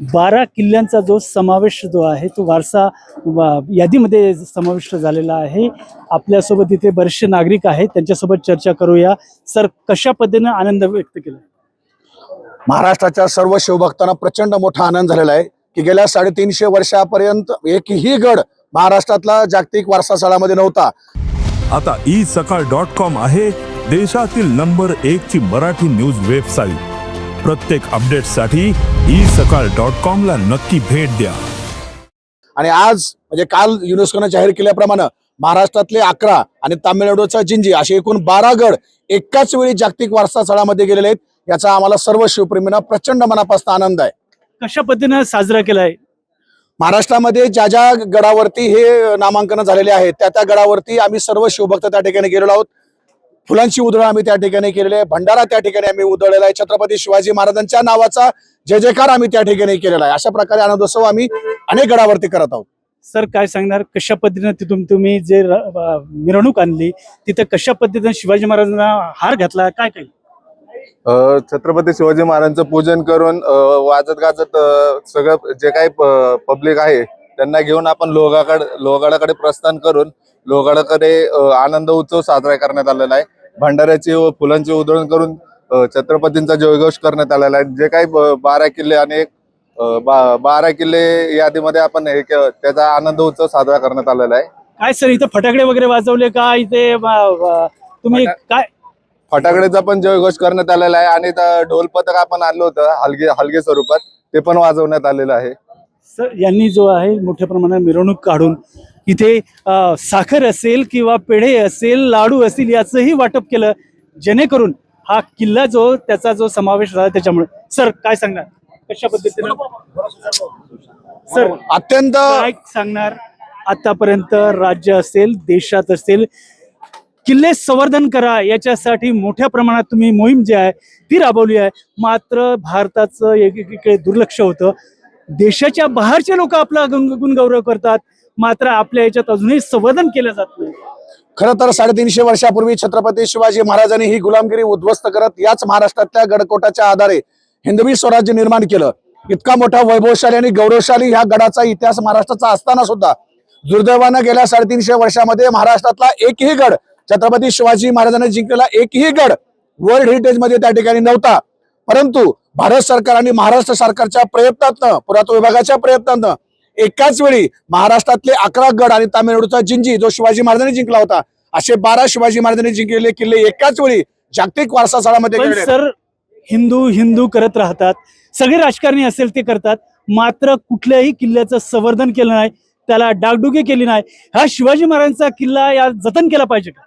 बारा किल्ल्यांचा जो समावेश जो आहे तो वारसा वा- यादीमध्ये समाविष्ट झालेला आहे. आपल्यासोबत इथे बरेचसे नागरिक आहेत त्यांच्यासोबत चर्चा करूया. सर कशा पद्धतीने आनंद व्यक्त केला? महाराष्ट्राच्या सर्व शिवभक्तांना प्रचंड मोठा आनंद झालेला आहे की गेल्या साडेतीनशे वर्षापर्यंत एकही गड महाराष्ट्रातला जागतिक वारसा स्थळामध्ये नव्हता. आता ई सकाळ डॉट कॉम आहे देशातील नंबर एक ची मराठी न्यूज वेबसाईट. प्रत्येक अपडेटसाठी ई सकाळ डॉट कॉम ला नक्की भेट द्या. आणि आज म्हणजे काल युनेस्कोनं जाहीर केल्याप्रमाणे महाराष्ट्रातले अकरा आणि तामिळनाडूचा जिंजी असे एकूण बारा गड एकाच वेळी जागतिक वारसा स्थळामध्ये गेलेले आहेत. याचा आम्हाला सर्व शिवप्रेमींना प्रचंड मनापासून आनंद आहे. कशा पद्धतीनं साजरा केलाय? महाराष्ट्रामध्ये ज्या ज्या गडावरती हे नामांकन झालेले आहेत त्या त्या गडावरती आम्ही सर्व शिवभक्त त्या ठिकाणी गेलेलो आहोत. फुलांची उधळण आम्ही त्या ठिकाणी केलेली आहे. भंडारा त्या ठिकाणी आम्ही उधळलेला आहे. छत्रपती शिवाजी महाराजांच्या नावाचा जय जयकार आम्ही त्या ठिकाणी केलेला आहे. अशा प्रकारे आनंदोत्सव आम्ही अनेक गडावरती करत आहोत. सर काय सांगणार? कशा पद्धतीनं तिथून तुम्ही जे मिरवणूक आणली तिथं कशा पद्धतीनं शिवाजी महाराजांना हार घातला? काय काय? छत्रपती शिवाजी महाराजांचं पूजन करून वाजत गाजत सगळं जे काही पब्लिक आहे त्यांना घेऊन आपण लोहगाड लोहगडाकडे प्रस्थान करून लोहगडाकडे आनंद उत्सव साजरा करण्यात आलेला आहे. भंडाऱ्याची व फुलांची उधळण करून छत्रपतींचा जयघोष करण्यात आलेला आहे. जे काही बारा किल्ले आणि एक, बा- बारा किल्ले यादीमध्ये आपण हे त्याचा आनंद उत्सव साजरा करण्यात आलेला आहे. काय सर इथं फटाकडे वगैरे वाजवले का? इथे तुम्ही काय? फटाकड्याचा पण जयघोष करण्यात आलेला आहे आणि ढोल पथक आपण आणलं होतं हलगे हलगे स्वरूपात. ते पण वाजवण्यात आलेलं आहे. सर यांनी जो आहे मोठ्या प्रमाणात मिरवणूक काढून इथे साखर असेल किंवा पेढे असेल लाडू असतील याचंही वाटप केलं. जेणेकरून हा किल्ला जो त्याचा जो समावेश झाला त्याच्यामुळे. सर काय सांगणार? कशा पद्धतीनं? सर अत्यंत काय सांगणार? आतापर्यंत राज्य असेल देशात असेल किल्ले संवर्धन करा. याच्यासाठी मोठ्या प्रमाणात तुम्ही मोहीम जी आहे ती राबवली आहे. मात्र भारताचं एकीकडे दुर्लक्ष होतं. देशाच्या बाहेरचे लोक आपला गुण गुणगौरव करतात. मात्र आपल्या याच्यात अजूनही संवर्धन केलं जात नाही. खरं तर साडेतीनशे वर्षापूर्वी छत्रपती शिवाजी महाराजांनी ही गुलामगिरी उद्ध्वस्त करत याच महाराष्ट्रातल्या गडकोटाच्या आधारे हिंदवी स्वराज्य निर्माण केलं. इतका मोठा वैभवशाली आणि गौरवशाली ह्या गडाचा इतिहास महाराष्ट्राचा असताना सुद्धा दुर्दैवानं गेल्या साडेतीनशे वर्षामध्ये महाराष्ट्रातला एकही गड छत्रपती शिवाजी महाराजांनी जिंकलेला एकही गड वर्ल्ड हेरिटेजमध्ये त्या ठिकाणी नव्हता. परंतु भारत सरकार आणि महाराष्ट्र सरकारच्या प्रयत्नातनं पुरातत्व विभागाच्या प्रयत्नातनं एकाच वेळी महाराष्ट्रातले अकरा गड आणि तामिळनाडूचा जिंजी जो शिवाजी महाराजांनी जिंकला होता असे बारा शिवाजी महाराजांनी जिंकलेले किल्ले एकाच वेळी जागतिक वारसा स्थळामध्ये. सर हिंदू हिंदू करत राहतात. सगळे राजकारणी असेल ते करतात. मात्र कुठल्याही किल्ल्याचं संवर्धन केलं नाही त्याला डागडुगी केली नाही. हा शिवाजी महाराजांचा किल्ला या जतन केला पाहिजे का?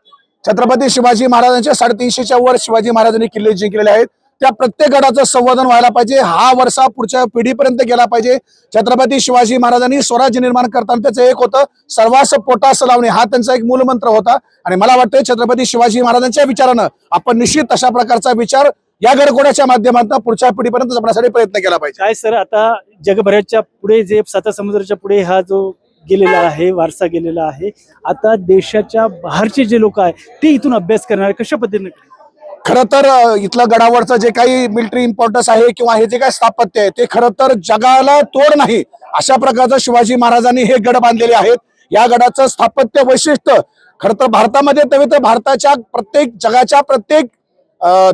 छत्रपती शिवाजी महाराजांच्या साडेतीनशेच्या वर शिवाजी महाराजांनी किल्ले जिंकलेले आहेत. त्या प्रत्येक गडाचं संवर्धन व्हायला पाहिजे. हा वर्षा पुढच्या पिढीपर्यंत गेला पाहिजे. छत्रपती शिवाजी महाराजांनी स्वराज्य निर्माण करताना त्याचं एक होतं सर्वांस पोटास लावणे. हा त्यांचा एक मूलमंत्र होता. आणि मला वाटतं छत्रपती शिवाजी महाराजांच्या विचारानं आपण निश्चित अशा प्रकारचा विचार या गडकोड्याच्या माध्यमातून पुढच्या पिढीपर्यंत जपण्यासाठी प्रयत्न केला पाहिजे. काय सर आता जगभराच्या पुढे जे साता समुद्राच्या पुढे हा जो गेलेला आहे वारसा गेलेला आहे आता देशाच्या बाहेरचे जे लोक आहे ते इथून अभ्यास करणार कशा पद्धतीने? खरं तर इथलं गडावरचं जे काही मिलिटरी इम्पॉर्टन्स आहे किंवा हे जे काही स्थापत्य आहे ते खरं तर जगाला तोड नाही. अशा प्रकारचं शिवाजी महाराजांनी हे गड बांधलेले आहेत. या गडाचं स्थापत्य वैशिष्ट्य खरं तर भारतामध्ये नव्हे तर भारताच्या प्रत्येक जगाच्या प्रत्येक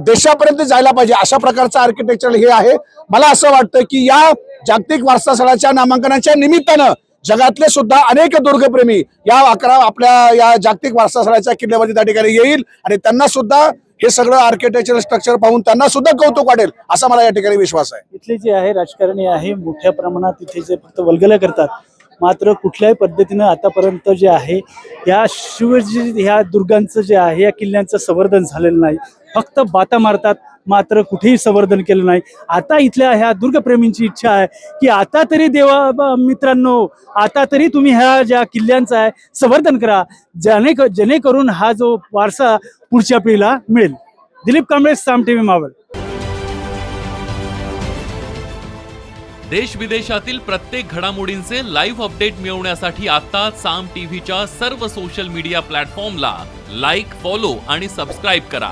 देशापर्यंत जायला पाहिजे. अशा प्रकारचं आर्किटेक्चर हे आहे. मला असं वाटतं की या जागतिक वारसा स्थळाच्या नामांकनाच्या निमित्तानं जगातले सुद्धा अनेक दुर्गप्रेमी या अकरा आपल्या या जागतिक वारसास्थळाच्या किल्ल्यावरती त्या ठिकाणी येईल आणि त्यांना सुद्धा हे सगळं आर्किटेक्चर स्ट्रक्चर पाहून त्यांना सुद्धा कौतुक वाटेल असा मला या ठिकाणी विश्वास आहे. इथले जे आहे राजकारणी आहे मोठ्या प्रमाणात इथे जे फक्त वल्गला करतात मात्र कुठल्याही पद्धतीनं आतापर्यंत जे आहे या शिवजी ह्या दुर्गांचं जे आहे या किल्ल्यांचं संवर्धन झालेलं नाही. फक्त बाता मारतात मात्र कुठेही संवर्धन केलं नाही. आता इथल्या ह्या दुर्गप्रेमींची इच्छा आहे की आता तरी देवा मित्रांनो आता तरी तुम्ही ह्या ज्या किल्ल्यांचा आहे संवर्धन करा. जेणे जेणेकरून हा जो वारसा पुढच्या पिढीला मिळेल. दिलीप कांबळे साम टी व्ही मावळ देश विदेशातील प्रत्येक घडामोडींचे लाईव्ह अपडेट मिळवण्यासाठी आता साम टीव्हीच्या सर्व सोशल मीडिया प्लॅटफॉर्मला लाईक फॉलो आणि सबस्क्राईब करा.